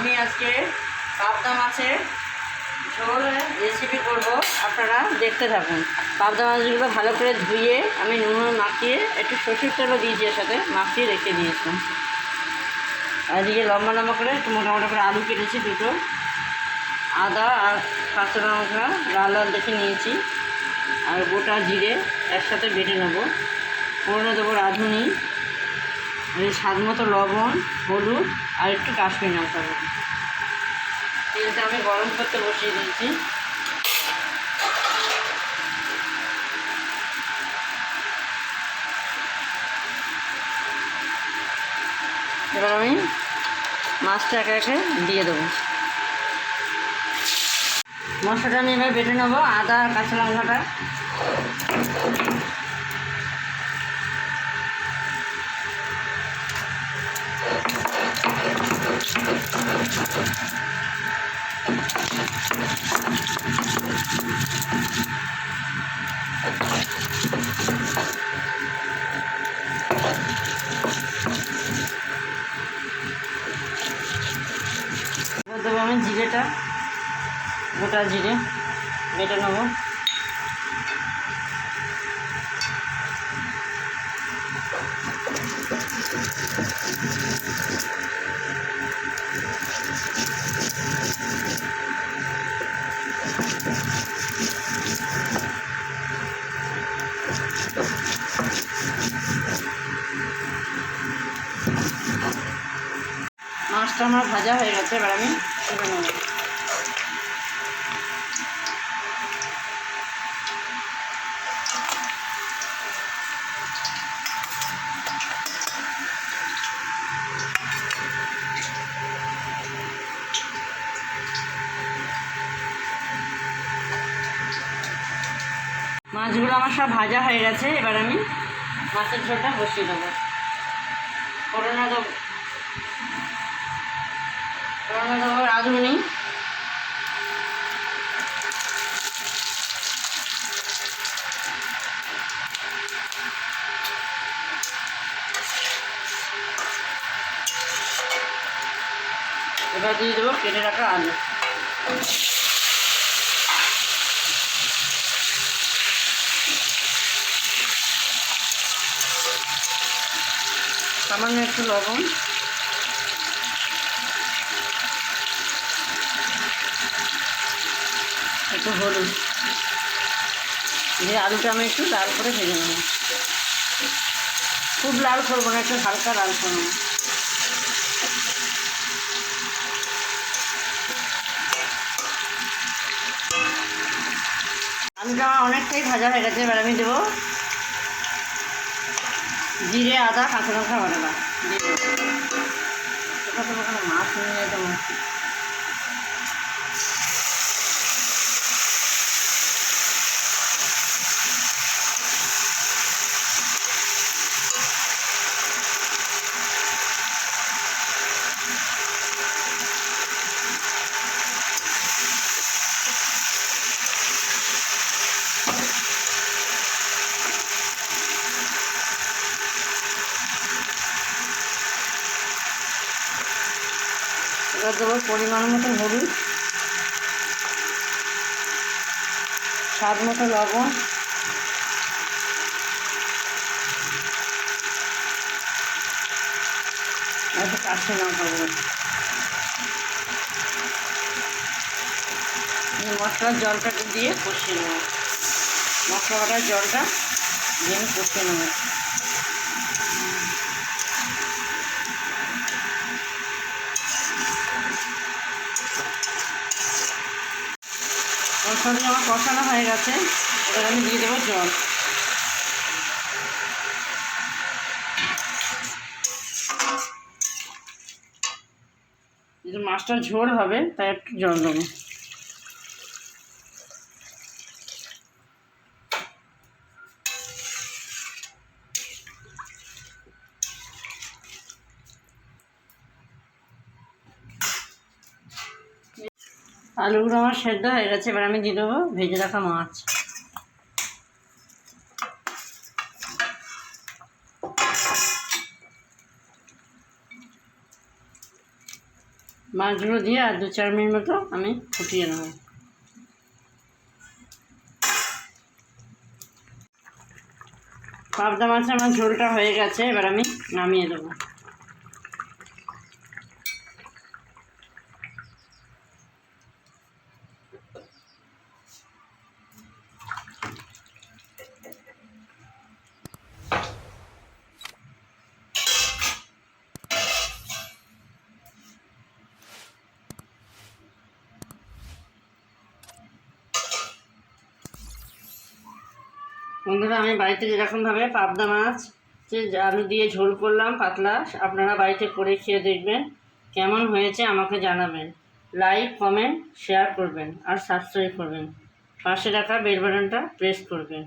আমি আজকে পাবদা মাছের ঝোল রেসিপি করব। আপনারা দেখতে থাকুন। পাবদা মাছগুলো ভালো করে ধুয়ে আমি নুন মাখিয়ে একটু সরষের তেলও দিয়েছি এর সাথে, মাখিয়ে রেখে দিয়েছিলাম আর এদিকে লম্বা লম্বা করে একটু মোটা মোটা করে আলু কেটেছি দুটো। আদা আর কাঁচা লঙ্কা, লাল লাল দেখে নিয়েছি। আর গোটা জিরে একসাথে বেটে নেব। ফোড়নে দেবো রাঁধুনি স্বাদ মতো লবণ, হলুদ আর একটু কাশ্মীর লঙ্কা দেবো তেলটা আমি গরম করতে বসিয়ে দিয়েছি। এবার আমি মাছটা একে একে দিয়ে দেবো। মশলাটা আমি এবার বেটে নেব, আদা কাঁচা লঙ্কাটা। গোটা জিরে বেটে নেব। মাছটা আমার ভাজা হয়ে গেছে এবার আমি নেব। মাছগুলো আমার সব ভাজা হয়ে গেছে, এবার আমি মাছের ঝোলটা বসিয়ে দেবো। করোনা দেবো। করোনা দেবো রাঁধুনি। এবার দিয়ে দেবো কেটে রাখা আলু। সামান্য একটু লবণ। একটু হলুদ। দিয়ে আলুটা আমি একটু লাল করে ভেজে নেব। খুব লাল করব না, একটু হালকা লাল করব। আলুটা অনেকটাই ভাজা হয়ে গেছে, এবার আমি দেবো জিরে আদা কাঁচা লঙ্কা ওখানে মাছ নিয়ে যেতে এবার দেবো পরিমাণ মতো হলুদ, স্বাদ মতো লবণ কাশি লঙ্কা দেবো মশলার জলটা দিয়ে কষিয়ে নেব। মশলা বাটার জলটা দিয়ে আমি কষিয়ে নেব। মশলাটি আমার কষানো হয়ে গেছে। এবার আমি দিয়ে দেবো জল। মাছটা ঝোল হবে, তাই একটু জল দেবো। আলুগুলো আমার সেদ্ধ হয়ে গেছে, এবার আমি দিয়ে দেবো ভেজে রাখা মাছ। মাছগুলো দিয়ে আর দু চার মিনিট মতো আমি ফুটিয়ে নেব। পাবদা মাছের আমার ঝোলটা হয়ে গেছে, এবার আমি নামিয়ে দেবো। বন্ধুরা, আমি বাড়িতে যেরকমভাবে পাবদা মাছ আলু দিয়ে ঝোল করলাম পাতলা, আপনারা বাড়িতে করে খেয়ে দেখবেন কেমন হয়েছে, আমাকে জানাবেন। লাইক কমেন্ট শেয়ার করবেন আর সাবস্ক্রাইব করবেন। পাশে রাখা বেলবাটনটা প্রেস করবেন।